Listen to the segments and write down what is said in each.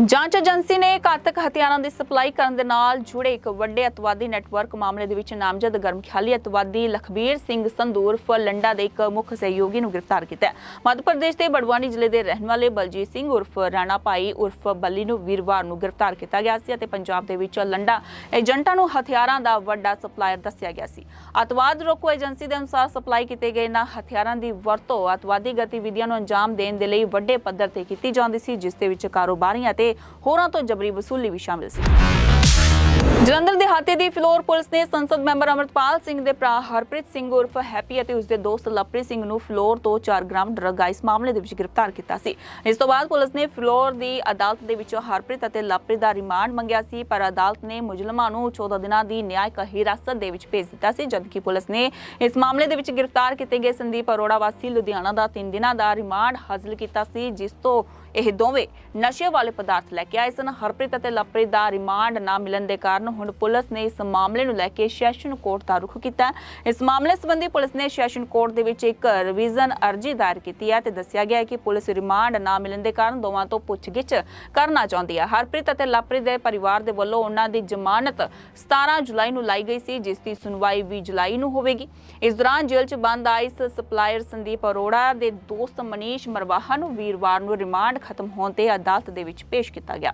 ਜਾਂਚ ਏਜੰਸੀ ਨੇ ਘਾਤਕ ਹਥਿਆਰਾਂ ਦੀ ਸਪਲਾਈ ਕਰਨ ਦੇ ਨਾਲ ਜੁੜੇ ਇੱਕ ਵੱਡੇ ਅਤਵਾਦੀ ਨੈਟਵਰਕ ਮਾਮਲੇ ਦੇ ਵਿੱਚ ਨਾਮਜ਼ਦ ਗਰਮਖਿਆਲੀ ਅਤਵਾਦੀ ਲਖਬੀਰ ਸਿੰਘ ਸੰਧੂ ਉਰਫ ਲੰਡਾ ਦੇ ਇੱਕ ਮੁੱਖ ਸਹਿਯੋਗੀ ਨੂੰ ਗ੍ਰਿਫਤਾਰ ਕੀਤਾ ਹੈ। ਮੱਧ ਪ੍ਰਦੇਸ਼ ਦੇ ਬੜਵਾਨੀ ਜ਼ਿਲ੍ਹੇ ਦੇ ਰਹਿਣ ਵਾਲੇ ਬਲਜੀਤ ਸਿੰਘ ਉਰਫ ਰਾਣਾ ਭਾਈ ਉਰਫ ਬੱਲੀ ਨੂੰ ਵੀਰਵਾਰ ਨੂੰ ਗ੍ਰਿਫਤਾਰ ਕੀਤਾ ਗਿਆ ਸੀ ਅਤੇ ਪੰਜਾਬ ਦੇ ਵਿੱਚ ਲੰਡਾ ਏਜੰਟਾਂ ਨੂੰ ਹਥਿਆਰਾਂ ਦਾ ਵੱਡਾ ਸਪਲਾਇਰ ਦੱਸਿਆ ਗਿਆ ਸੀ। ਅਤਵਾਦ ਰੋਕੋ ਏਜੰਸੀ ਦੇ ਅਨੁਸਾਰ ਸਪਲਾਈ ਕੀਤੇ ਗਏ ਇਹਨਾਂ ਹਥਿਆਰਾਂ ਦੀ ਵਰਤੋਂ ਅਤਵਾਦੀ ਗਤੀਵਿਧੀਆਂ ਨੂੰ ਅੰਜਾਮ ਦੇਣ ਦੇ ਲਈ ਵੱਡੇ ਪੱਧਰ ਤੇ ਕੀਤੀ ਜਾਂਦੀ ਸੀ, ਜਿਸ ਦੇ ਵਿੱਚ ਕਾਰੋਬਾਰੀਆਂ ਅਤੇ ਤੇ ਹੋਰਾਂ ਤੋਂ ਜਬਰੀ ਵਸੂਲੀ ਵੀ ਸ਼ਾਮਿਲ ਸੀ। ਜਲੰਧਰ ਦਿਹਾਤੀ ਦੀ ਫਲੋਰ ਪੁਲਿਸ ਨੇ ਸੰਸਦ ਮੈਂਬਰ ਅਮਰਪਾਲ ਸਿੰਘ ਦੇ ਭਰਾ ਹਰਪ੍ਰੀਤ ਸਿੰਘ ਉਰਫ ਹੈਪੀ ਅਤੇ ਉਸਦੇ ਦੋਸਤ ਲਵਪ੍ਰੀਤ ਸਿੰਘ ਨੂੰ ਫਲੋਰ ਤੋਂ 4 ਗ੍ਰਾਮ ਡਰੱਗ ਆਈਸ ਮਾਮਲੇ ਦੇ ਵਿੱਚ ਗ੍ਰਿਫਤਾਰ ਕੀਤਾ ਸੀ। ਇਸ ਤੋਂ ਬਾਅਦ ਪੁਲਿਸ ਨੇ ਫਲੋਰ ਦੀ ਅਦਾਲਤ ਦੇ ਵਿੱਚੋਂ ਹਰਪ੍ਰੀਤ ਅਤੇ ਲਵਪ੍ਰੀਤ ਦਾ ਰਿਮਾਂਡ ਮੰਗਿਆ ਸੀ, ਪਰ ਅਦਾਲਤ ਨੇ ਮੁਜਰਮਾਂ ਨੂੰ 14 ਦਿਨਾਂ ਦੀ ਨਿਆਇਕ ਹਿਰਾਸਤ ਦੇ ਵਿੱਚ ਭੇਜ ਦਿੱਤਾ ਸੀ, ਜਦਕਿ ਪੁਲਿਸ ਨੇ ਇਸ ਮਾਮਲੇ ਦੇ ਵਿੱਚ ਗ੍ਰਿਫਤਾਰ ਕੀਤੇ ਗਏ ਸੰਦੀਪ ਅਰੋੜਾ ਵਾਸੀ ਲੁਧਿਆਣਾ ਦਾ 3 ਦਿਨਾਂ ਦਾ ਰਿਮਾਂਡ ਹਾਸਲ ਕੀਤਾ ਸੀ, ਜਿਸ ਤੋਂ ਇਹ ਦੋਵੇਂ ਨਸ਼ੇ ਵਾਲੇ ਪਦਾਰਥ ਲੈ ਕੇ ਆਏ ਸਨ। ਹਰਪ੍ਰੀਤ ਅਤੇ ਲਵਪ੍ਰੀਤ ਦਾ ਰਿਮਾਂਡ ਨਾ ਮਿਲਣ ਦੇ ਕਾਰਨ ਹੁਣ ਪੁਲਿਸ ਨੇ ਇਸ ਮਾਮਲੇ ਨੂੰ ਲੈ ਕੇ ਸੈਸ਼ਨ ਕੋਰਟ ਦਾ ਰੁਖ ਕੀਤਾ। ਇਸ ਮਾਮਲੇ ਸੰਬੰਧੀ ਪੁਲਿਸ ਨੇ ਸੈਸ਼ਨ ਕੋਰਟ ਦੇ ਵਿੱਚ ਇੱਕ ਰਿਵੀਜ਼ਨ ਅਰਜੀ ਦਾਇਰ ਕੀਤੀ ਹੈ ਤੇ ਦੱਸਿਆ ਗਿਆ ਹੈ ਕਿ ਪੁਲਿਸ ਰਿਮਾਂਡ ਨਾ ਮਿਲਣ ਦੇ ਕਾਰਨ ਦੋਵਾਂ ਤੋਂ ਪੁੱਛਗਿੱਛ ਕਰਨਾ ਚਾਹੁੰਦੀ ਹੈ। ਹਰਪ੍ਰੀਤ ਅਤੇ ਲਵਪ੍ਰੀਤ ਦੇ ਪਰਿਵਾਰ ਦੇ ਵੱਲੋਂ ਉਹਨਾਂ ਦੀ ਜ਼ਮਾਨਤ 17 ਜੁਲਾਈ ਨੂੰ ਲਾਈ ਗਈ ਸੀ, ਜਿਸ ਦੀ ਸੁਣਵਾਈ 20 ਜੁਲਾਈ ਨੂੰ ਹੋਵੇਗੀ। ਇਸ ਦੌਰਾਨ ਜੇਲ੍ਹ 'ਚ ਬੰਦ ਆਈਸ ਸਪਲਾਇਰ ਸੰਦੀਪ ਅਰੋੜਾ ਦੇ ਦੋਸਤ ਮਨੀਸ਼ ਮਰਵਾਹਾ ਨੂੰ ਵੀਰਵਾਰ ਨੂੰ ਰਿਮਾਂਡ ਖਤਮ ਹੋਣ ਤੇ ਅਦਾਲਤ ਦੇ ਵਿੱਚ ਪੇਸ਼ ਕੀਤਾ ਗਿਆ।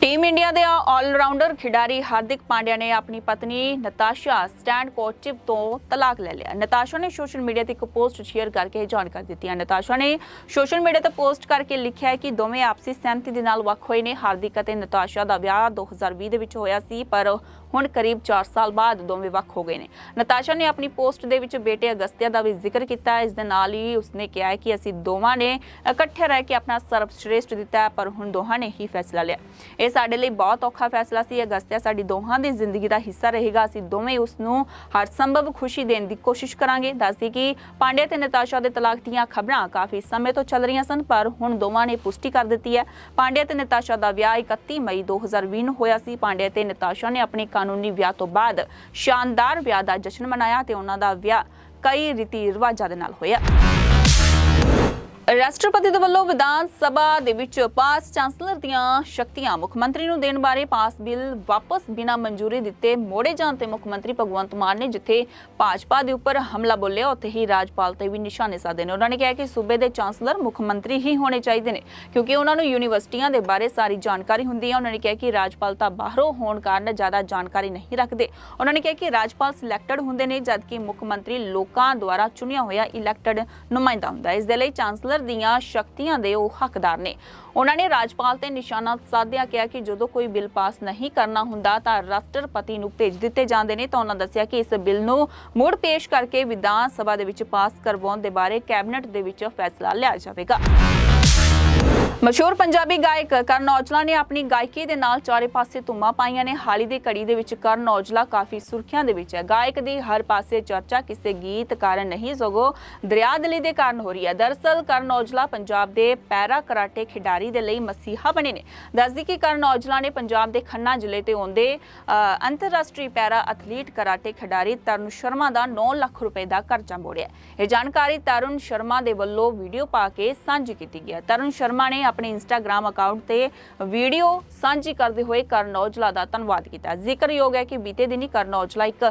ਟੀਮ ਇੰਡੀਆ ਦੇ ਆਲਰਾਊਂਡਰ ਖਿਡਾਰੀ ਹਾਰਦਿਕ ਪਾਂਡਿਆ ਨੇ ਆਪਣੀ ਪਤਨੀ ਨਤਾਸ਼ਾ ਸਟੈਂਡਕੋਚਿਵ ਤੋਂ ਤਲਾਕ ਲੈ ਲਿਆ। ਨਤਾਸ਼ਾ ਨੇ ਸੋਸ਼ਲ ਮੀਡੀਆ ਤੇ ਇੱਕ ਪੋਸਟ ਸ਼ੇਅਰ ਕਰਕੇ ਇਹ ਜਾਣਕਾਰੀ ਦਿੱਤੀ ਹੈ। ਨਤਾਸ਼ਾ ਨੇ ਸੋਸ਼ਲ ਮੀਡੀਆ ਤੇ ਪੋਸਟ ਕਰਕੇ ਲਿਖਿਆ ਹੈ ਕਿ ਦੋਵੇਂ ਆਪਸੀ ਸਹਿਮਤੀ ਦੇ ਨਾਲ ਵੱਖ ਹੋਏ ਨੇ। ਹਾਰਦਿਕ ਅਤੇ ਨਤਾਸ਼ਾ ਦਾ ਵਿਆਹ 2020 ਦੇ ਵਿੱਚ ਹੋਇਆ ਸੀ, ਪਰ ਹੁਣ ਕਰੀਬ 4 ਸਾਲ ਬਾਅਦ ਦੋਵੇਂ ਵੱਖ ਹੋ ਗਏ ਨੇ। ਨਤਾਸ਼ਾ ਨੇ ਆਪਣੀ ਪੋਸਟ ਦੇ ਵਿੱਚ ਬੇਟੇ ਅਗਸਤਿਆ ਦਾ ਵੀ ਜ਼ਿਕਰ ਕੀਤਾ। ਇਸ ਦੇ ਨਾਲ ਹੀ ਉਸਨੇ ਕਿਹਾ ਹੈ ਕਿ ਅਸੀਂ ਦੋਵਾਂ ਨੇ ਇਕੱਠੇ ਰਹਿ ਕੇ ਆਪਣਾ ਸਰਵਸ਼੍ਰੇਸ਼ਟ ਦਿੱਤਾ ਪਰ ਹੁਣ ਦੋਹਾਂ ਨੇ ਹੀ ਫੈਸਲਾ ਲਿਆ। ਇਹ ਸਾਡੇ ਲਈ ਬਹੁਤ ਔਖਾ ਫੈਸਲਾ ਸੀ। ਅਗਸਤਿਆ ਸਾਡੀ ਦੋਹਾਂ ਦੀ ਜ਼ਿੰਦਗੀ ਦਾ ਹਿੱਸਾ ਰਹੇਗਾ। ਅਸੀਂ ਦੋਵੇਂ ਉਸ ਨੂੰ ਹਰ ਸੰਭਵ ਖੁਸ਼ੀ ਦੇਣ ਦੀ ਕੋਸ਼ਿਸ਼ ਕਰਾਂਗੇ। ਦੱਸਦੀ ਕਿ ਪਾਂਡੇ ਤੇ ਨਤਾਸ਼ਾ ਦੇ ਤਲਾਕ ਦੀਆਂ ਖਬਰਾਂ ਕਾਫੀ ਸਮੇਂ ਤੋਂ ਚੱਲ ਰਹੀਆਂ ਸਨ, ਪਰ ਹੁਣ ਦੋਵਾਂ ਨੇ ਪੁਸ਼ਟੀ ਕਰ ਦਿੱਤੀ ਹੈ। ਪਾਂਡੇ ਤੇ ਨਤਾਸ਼ਾ ਦਾ ਵਿਆਹ 31 ਮਈ 2020 ਨੂੰ ਹੋਇਆ ਸੀ। ਪਾਂਡੇ ਤੇ ਨਤਾਸ਼ਾ ਨੇ ਆਪਣੇ ਕਾਨੂੰਨੀ ਵਿਆਹ ਤੋਂ ਬਾਅਦ ਸ਼ਾਨਦਾਰ ਵਿਆਹ ਦਾ ਜਸ਼ਨ ਮਨਾਇਆ ਤੇ ਉਹਨਾਂ ਦਾ ਵਿਆਹ ਕਈ ਰੀਤੀ ਰਿਵਾਜਾਂ ਦੇ ਨਾਲ ਹੋਇਆ। ਰਾਸ਼ਟਰਪਤੀ ਦੇ ਵੱਲੋਂ ਵਿਧਾਨ ਸਭਾ ਦੇ ਵਿੱਚ ਪਾਸ ਚਾਂਸਲਰ ਦੀਆਂ ਸ਼ਕਤੀਆਂ ਮੁੱਖ ਮੰਤਰੀ ਨੂੰ ਦੇਣ ਬਾਰੇ ਪਾਸ ਬਿੱਲ ਵਾਪਸ ਬਿਨਾਂ ਮਨਜ਼ੂਰੀ ਦਿੱਤੇ ਮੋੜੇ ਜਾਣ ਤੇ ਮੁੱਖ ਮੰਤਰੀ ਭਗਵੰਤ ਮਾਨ ਨੇ ਜਿੱਥੇ ਭਾਜਪਾ ਦੇ ਉੱਪਰ ਹਮਲਾ ਬੋਲਿਆ, ਉੱਥੇ ਹੀ ਰਾਜਪਾਲ ਤੇ ਵੀ ਨਿਸ਼ਾਨੇ ਸਾਧੇ ਨੇ। ਉਹਨਾਂ ਨੇ ਕਿਹਾ ਕਿ ਸੂਬੇ ਦੇ ਚਾਂਸਲਰ ਮੁੱਖ ਮੰਤਰੀ ਹੀ ਹੋਣੇ ਚਾਹੀਦੇ ਨੇ, ਕਿਉਂਕਿ ਉਹਨਾਂ ਨੂੰ ਯੂਨੀਵਰਸਿਟੀਆਂ ਦੇ ਬਾਰੇ ਸਾਰੀ ਜਾਣਕਾਰੀ ਹੁੰਦੀ ਹੈ। ਉਹਨਾਂ ਨੇ ਕਿਹਾ ਕਿ ਰਾਜਪਾਲ ਤਾਂ ਬਾਹਰੋਂ ਹੋਣ ਕਾਰਨ ਜ਼ਿਆਦਾ ਜਾਣਕਾਰੀ ਨਹੀਂ ਰੱਖਦੇ। ਉਹਨਾਂ ਨੇ ਕਿਹਾ ਕਿ ਰਾਜਪਾਲ ਸਿਲੈਕਟਡ ਹੁੰਦੇ ਨੇ, ਜਦਕਿ ਮੁੱਖ ਮੰਤਰੀ ਲੋਕਾਂ ਦੁਆਰਾ ਚੁਣਿਆ ਹੋਇਆ ਇਲੈਕਟਡ ਨੁਮਾਇੰਦਾ ਹੁੰਦਾ ਇਸ ਦੇ ਲਈ ਚਾਂਸਲਰ ਦੀਆਂ ਸ਼ਕਤੀਆਂ ਦੇ ਉਹ ਹੱਕਦਾਰ ਨੇ। ਉਹਨਾਂ ਨੇ ਰਾਜਪਾਲ ਤੇ ਨਿਸ਼ਾਨਾ ਸਾਧਿਆ, ਕਿਹਾ ਕਿ ਜਦੋਂ ਕੋਈ ਬਿੱਲ ਪਾਸ ਨਹੀਂ ਕਰਨਾ ਹੁੰਦਾ ਤਾਂ ਰਾਸ਼ਟਰਪਤੀ ਨੂੰ ਭੇਜ ਦਿੱਤੇ ਜਾਂਦੇ ਨੇ। ਤਾਂ ਉਹਨਾਂ ਦੱਸਿਆ ਕਿ ਇਸ ਬਿੱਲ ਨੂੰ ਮੁੜ ਪੇਸ਼ ਕਰਕੇ ਵਿਧਾਨ ਸਭਾ ਦੇ ਵਿੱਚ ਪਾਸ ਕਰਵਾਉਣ ਦੇ ਬਾਰੇ ਕੈਬਨਿਟ ਦੇ ਵਿੱਚ ਫੈਸਲਾ ਲਿਆ ਜਾਵੇਗਾ। ਮਸ਼ਹੂਰ ਪੰਜਾਬੀ ਗਾਇਕ ਕਰਨ ਔਜਲਾ ਨੇ ਆਪਣੀ ਗਾਇਕੀ ਦੇ ਨਾਲ ਚਾਰੇ ਪਾਸੇ ਧੁੰਮਾਂ ਪਾਈਆਂ ਨੇ। ਹਾਲੀ ਦੀ ਘੜੀ ਦੇ ਵਿੱਚ ਕਰਨ ਔਜਲਾ ਕਾਫੀ ਸੁਰਖੀਆਂ ਦੇ ਵਿੱਚ ਹੈ। ਗਾਇਕ ਦੀ ਹਰ ਪਾਸੇ ਚਰਚਾ ਕਿਸੇ ਗੀਤ ਕਾਰਨ ਨਹੀਂ, ਸਗੋਂ ਦਰਿਆਦਲੀ ਦੇ ਕਾਰਨ ਹੋ ਰਹੀ ਹੈ। ਦਰਅਸਲ ਕਰਨ ਔਜਲਾ ਪੰਜਾਬ ਦੇ ਪੈਰਾ ਕਰਾਟੇ ਖਿਡਾਰੀ ਦੇ ਲਈ ਮਸੀਹਾ ਬਣੇ ਨੇ। ਦੱਸਦੀ ਕਿ ਕਰਨ ਔਜਲਾ ਨੇ ਪੰਜਾਬ ਦੇ ਖੰਨਾ ਜ਼ਿਲ੍ਹੇ ਤੇ ਆਉਂਦੇ ਅੰਤਰਰਾਸ਼ਟਰੀ ਪੈਰਾ ਐਥਲੀਟ ਕਰਾਟੇ ਖਿਡਾਰੀ ਤਰੁਣ ਸ਼ਰਮਾ ਦਾ 9 ਲੱਖ ਰੁਪਏ ਦਾ ਕਰਜ਼ਾ ਮੋੜਿਆ। ਇਹ ਜਾਣਕਾਰੀ ਤਰੁਣ ਸ਼ਰਮਾ ਦੇ ਵੱਲੋਂ ਵੀਡੀਓ ਪਾ ਕੇ ਸਾਂਝੀ ਕੀਤੀ ਗਈ ਹੈ। ਤਰੁਣ ਸ਼ਰਮਾ ਨੇ ਆਪਣੇ ਇੰਸਟਾਗ੍ਰam ਅਕਾਊਂਟ ਤੇ ਵੀਡੀਓ ਸਾਂਝੀ ਕਰਦੇ ਹੋਏ ਕਰਨ ਔਜਲਾ ਦਾ ਧੰਨਵਾਦ ਕੀਤਾ। ਜ਼ਿਕਰਯੋਗ ਹੈ ਕਿ ਬੀਤੇ ਦਿਨੀ ਕਰਨ ਔਜਲਾ ਇੱਕ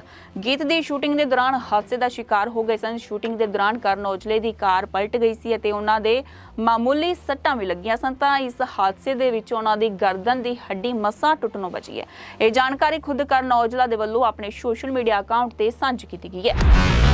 ਗੀਤ ਦੀ ਸ਼ੂਟਿੰਗ ਦੇ ਦੌਰਾਨ ਹਾਦਸੇ ਦਾ ਸ਼ਿਕਾਰ ਹੋ ਗਏ ਸਨ। ਸ਼ੂਟਿੰਗ ਦੇ ਦੌਰਾਨ ਕਰਨ ਔਜਲੇ ਦੀ ਕਾਰ ਪਲਟ ਗਈ ਸੀ ਅਤੇ ਉਹਨਾਂ ਦੇ ਮਾਮੂਲੀ ਸੱਟਾਂ ਵੀ ਲੱਗੀਆਂ ਸਨ। ਤਾਂ ਇਸ ਹਾਦਸੇ ਦੇ ਵਿੱਚ ਉਹਨਾਂ ਦੀ ਗਰਦਨ ਦੀ ਹੱਡੀ ਮਸਾਂ ਟੁੱਟਣੋਂ ਬਚੀ ਹੈ। ਇਹ ਜਾਣਕਾਰੀ ਖੁਦ ਕਰਨ ਔਜਲਾ ਦੇ ਵੱਲੋਂ ਆਪਣੇ ਸੋਸ਼ਲ ਮੀਡੀਆ ਅਕਾਊਂਟ ਤੇ ਸਾਂਝੀ ਕੀਤੀ ਗਈ ਹੈ।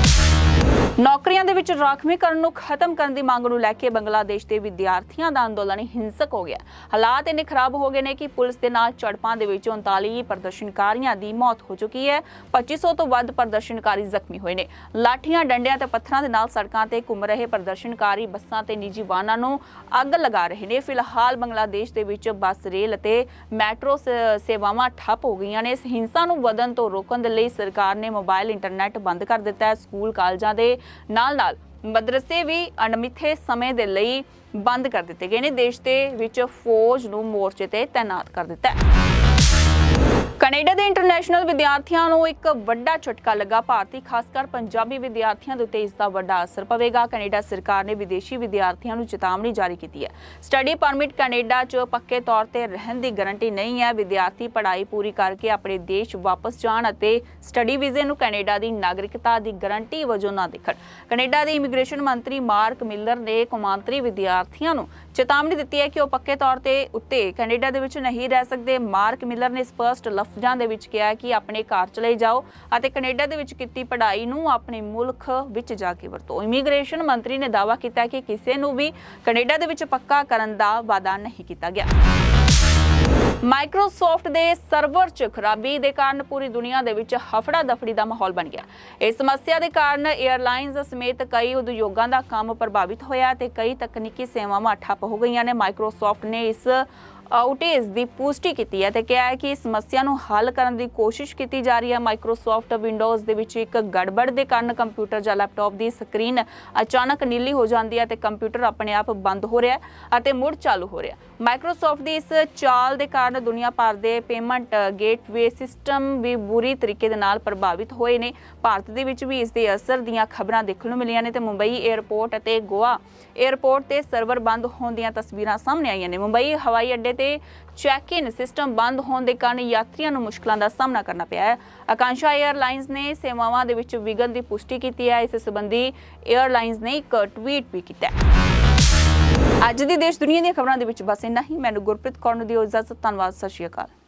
ਨੌਕਰੀਆਂ ਦੇ ਵਿੱਚ ਰਾਖਵੀਕਰਨ ਨੂੰ ਖਤਮ ਕਰਨ ਦੀ ਮੰਗ ਨੂੰ ਲੈ ਕੇ ਬੰਗਲਾਦੇਸ਼ ਦੇ ਵਿਦਿਆਰਥੀਆਂ ਦਾ ਅੰਦੋਲਨ ਹਿੰਸਕ ਹੋ ਗਿਆ। ਹਾਲਾਤ ਇੰਨੇ ਖਰਾਬ ਹੋ ਗਏ ਨੇ ਕਿ ਪੁਲਿਸ ਦੇ ਨਾਲ ਝੜਪਾਂ ਦੇ ਵਿੱਚ 39 ਪ੍ਰਦਰਸ਼ਨਕਾਰੀਆਂ ਦੀ ਮੌਤ ਹੋ ਚੁੱਕੀ ਹੈ। 2500 ਤੋਂ ਵੱਧ ਪ੍ਰਦਰਸ਼ਨਕਾਰੀ ਜ਼ਖਮੀ ਹੋਏ ਨੇ। ਲਾਠੀਆਂ, ਡੰਡਿਆਂ ਤੇ ਪੱਥਰਾਂ ਦੇ ਨਾਲ ਸੜਕਾਂ ਤੇ ਘੁੰਮ ਰਹੇ ਪ੍ਰਦਰਸ਼ਨਕਾਰੀ ਬੱਸਾਂ ਤੇ ਨਿੱਜੀ ਵਾਹਨਾਂ ਨੂੰ ਅੱਗ ਲਗਾ ਰਹੇ ਨੇ। ਫਿਲਹਾਲ ਬੰਗਲਾਦੇਸ਼ ਦੇ ਵਿੱਚ ਬੱਸ, ਰੇਲ ਅਤੇ ਮੈਟਰੋ ਸ- ਸੇਵਾਵਾਂ ਠੱਪ ਹੋ ਗਈਆਂ ਨੇ। ਇਸ ਹਿੰਸਾ ਨੂੰ ਵਧਣ ਤੋਂ ਰੋਕਣ ਦੇ ਲਈ ਸਰਕਾਰ ਨੇ ਮੋਬਾਈਲ, ਇੰਟਰਨੈਟ ਬੰਦ ਕਰ ਦਿੱਤਾ ਹੈ। ਸਕੂਲ, ਕਾਲਜਾਂ ਦੇ ਨਾਲ-ਨਾਲ ਮਦਰਸੇ ਵੀ ਅਣਮਿੱਥੇ ਸਮੇਂ ਦੇ ਲਈ ਬੰਦ ਕਰ ਦਿੱਤੇ ਗਏ ਨੇ। ਦੇਸ਼ ਦੇ ਵਿੱਚ ਫੌਜ ਨੂੰ ਮੋਰਚੇ ਤੇ ਤਾਇਨਾਤ ਕਰ ਦਿੱਤਾ ਹੈ। ਕੈਨੇਡਾ ਦੇ ਇੰਟਰਨੈਸ਼ਨਲ ਵਿਦਿਆਰਥੀਆਂ ਨੂੰ ਇੱਕ ਵੱਡਾ ਝਟਕਾ ਲੱਗਾ। ਭਾਰਤੀ ਖਾਸ ਕਰ ਪੰਜਾਬੀ ਵਿਦਿਆਰਥੀਆਂ ਦੇ ਉੱਤੇ ਇਸ ਦਾ ਵੱਡਾ ਅਸਰ ਪਵੇਗਾ। ਕੈਨੇਡਾ ਸਰਕਾਰ ਨੇ ਵਿਦੇਸ਼ੀ ਵਿਦਿਆਰਥੀਆਂ ਨੂੰ ਚੇਤਾਵਨੀ ਜਾਰੀ ਕੀਤੀ ਹੈ। ਸਟੱਡੀ ਪਰਮਿਟ ਕੈਨੇਡਾ 'ਚ ਪੱਕੇ ਤੌਰ ਤੇ ਰਹਿਣ ਦੀ ਗਾਰੰਟੀ ਨਹੀਂ ਹੈ। ਵਿਦਿਆਰਥੀ ਪੜ੍ਹਾਈ ਪੂਰੀ ਕਰਕੇ ਆਪਣੇ ਦੇਸ਼ ਵਾਪਸ ਜਾਣ ਅਤੇ ਸਟੱਡੀ ਵੀਜ਼ੇ ਨੂੰ ਕੈਨੇਡਾ ਦੀ ਨਾਗਰਿਕਤਾ ਦੀ ਗਾਰੰਟੀ ਵਜੋਂ ਨਾ ਦੇਖਣ। ਕੈਨੇਡਾ ਦੇ ਇਮੀਗ੍ਰੇਸ਼ਨ ਮੰਤਰੀ ਮਾਰਕ ਮਿਲਰ ਨੇ ਕੌਮਾਂਤਰੀ ਵਿਦਿਆਰਥੀਆਂ ਨੂੰ ਚੇਤਾਵਨੀ ਦਿੱਤੀ ਹੈ ਕਿ ਉਹ ਪੱਕੇ ਤੌਰ ਤੇ ਉੱਤੇ ਕੈਨੇਡਾ ਦੇ ਵਿੱਚ ਨਹੀਂ ਰਹਿ ਸਕਦੇ। ਮਾਰਕ ਮਿਲਰ ਨੇ ਸਪਸ਼ਟ ਲਫ਼ਜ਼ਾਂ ਦੇ ਵਿੱਚ ਕਿਹਾ ਕਿ ਆਪਣੇ ਘਰ ਚਲੇ ਜਾਓ ਅਤੇ ਕੈਨੇਡਾ ਦੇ ਵਿੱਚ ਕੀਤੀ ਪੜ੍ਹਾਈ ਨੂੰ ਆਪਣੇ ਮੁਲਕ ਵਿੱਚ ਜਾ ਕੇ ਵਰਤੋ। ਇਮੀਗ੍ਰੇਸ਼ਨ ਮੰਤਰੀ ਨੇ ਦਾਅਵਾ ਕੀਤਾ ਕਿ ਕਿਸੇ ਨੂੰ ਵੀ ਕੈਨੇਡਾ ਦੇ ਵਿੱਚ ਪੱਕਾ ਕਰਨ ਦਾ ਵਾਅਦਾ ਨਹੀਂ ਕੀਤਾ ਗਿਆ। ਮਾਈਕਰੋਸਾਫਟ ਦੇ ਸਰਵਰ 'ਚ ਖਰਾਬੀ ਦੇ ਕਾਰਨ ਪੂਰੀ ਦੁਨੀਆ ਦੇ ਵਿੱਚ ਹਫੜਾ ਦਫੜੀ ਦਾ ਮਾਹੌਲ ਬਣ ਗਿਆ। ਇਸ ਸਮੱਸਿਆ ਦੇ ਕਾਰਨ 에ਅਰਲਾਈਨਜ਼ ਸਮੇਤ ਕਈ ਉਦਯੋਗਾਂ ਦਾ ਕੰਮ ਪ੍ਰਭਾਵਿਤ ਹੋਇਆ ਤੇ ਕਈ ਤਕਨੀਕੀ ਸੇਵਾਵਾਂ ਠੱਪ ਹੋ ਗਈਆਂ ਨੇ। ਮਾਈਕਰੋਸਾਫਟ ਨੇ ਇਸ ਆਊਟੇਜ ਦੀ ਪੁਸ਼ਟੀ ਕੀਤੀ ਹੈ ਤੇ ਕਿਹਾ ਹੈ ਕਿ ਇਸ ਸਮੱਸਿਆ ਨੂੰ ਹੱਲ ਕਰਨ ਦੀ ਕੋਸ਼ਿਸ਼ ਕੀਤੀ ਜਾ ਰਹੀ ਹੈ। ਮਾਈਕਰੋਸਾਫਟ ਵਿੰਡੋਜ਼ ਦੇ ਵਿੱਚ ਇੱਕ ਗੜਬੜ ਦੇ ਕਾਰਨ ਕੰਪਿਊਟਰ ਜਾਂ ਲੈਪਟਾਪ ਦੀ ਸਕਰੀਨ ਅਚਾਨਕ ਨੀਲੀ ਹੋ ਜਾਂਦੀ ਹੈ ਤੇ ਕੰਪਿਊਟਰ ਆਪਣੇ ਆਪ ਬੰਦ ਹੋ ਰਿਹਾ ਹੈ ਅਤੇ ਮੁੜ ਚਾਲੂ ਹੋ ਰਿਹਾ ਮਾਈਕਰੋਸਾਫਟ ਦੀ ਇਸ ਚਾਲ ਦੇ ਕਾਰਨ ਦੁਨੀਆ ਭਰ ਦੇ ਪੇਮੈਂਟ ਗੇਟਵੇ ਸਿਸਟਮ ਵੀ ਬੁਰੀ ਤਰੀਕੇ ਦੇ ਨਾਲ ਪ੍ਰਭਾਵਿਤ ਹੋਏ ਨੇ। ਭਾਰਤ ਦੇ ਵਿੱਚ ਵੀ ਇਸ ਦੇ ਅਸਰ ਦੀਆਂ ਖਬਰਾਂ ਦੇਖਣ ਨੂੰ ਮਿਲੀਆਂ ਨੇ ਤੇ ਮੁੰਬਈ 에ਅਰਪੋਰਟ ਅਤੇ ਗੋਆ 에ਅਰਪੋਰਟ ਤੇ ਸਰਵਰ ਬੰਦ ਹੋਣ ਦੀਆਂ ਤਸਵੀਰਾਂ ਸਾਹਮਣੇ ਆਈਆਂ ਨੇ। ਮੁੰਬਈ ਹਵਾਈ ਅੱਡੇ ਤੇ ਚੈੱਕ ਇਨ ਸਿਸਟਮ ਬੰਦ ਹੋਣ ਦੇ ਕਾਰਨ ਯਾਤਰੀਆਂ ਨੂੰ ਮੁਸ਼ਕਲਾਂ ਦਾ ਸਾਹਮਣਾ ਕਰਨਾ ਪਿਆ ਹੈ। ਆਕਾਂਸ਼ਾ 에ਅਰਲਾਈਨਸ ਨੇ ਸੇਵਾਵਾਂ ਦੇ ਵਿੱਚ ਵਿਘਨ ਦੀ ਪੁਸ਼ਟੀ ਕੀਤੀ ਹੈ। ਇਸ ਸੰਬੰਧੀ 에ਅਰਲਾਈਨਸ ਨੇ ਇੱਕ ਟਵੀਟ ਵੀ ਕੀਤਾ ਹੈ। ਅੱਜ ਦੀ ਦੇਸ਼ ਦੁਨੀਆ ਦੀਆਂ ਖਬਰਾਂ ਦੇ ਵਿੱਚ ਬਸ ਇੰਨਾ ਹੀ। ਮੈਨੂੰ ਗੁਰਪ੍ਰੀਤ ਕੌਰ ਨੂੰ ਦਿਓ ਇਜਾਜ਼ਤ। ਧੰਨਵਾਦ। ਸਤਿ ਸ਼੍ਰੀ ਅਕਾਲ।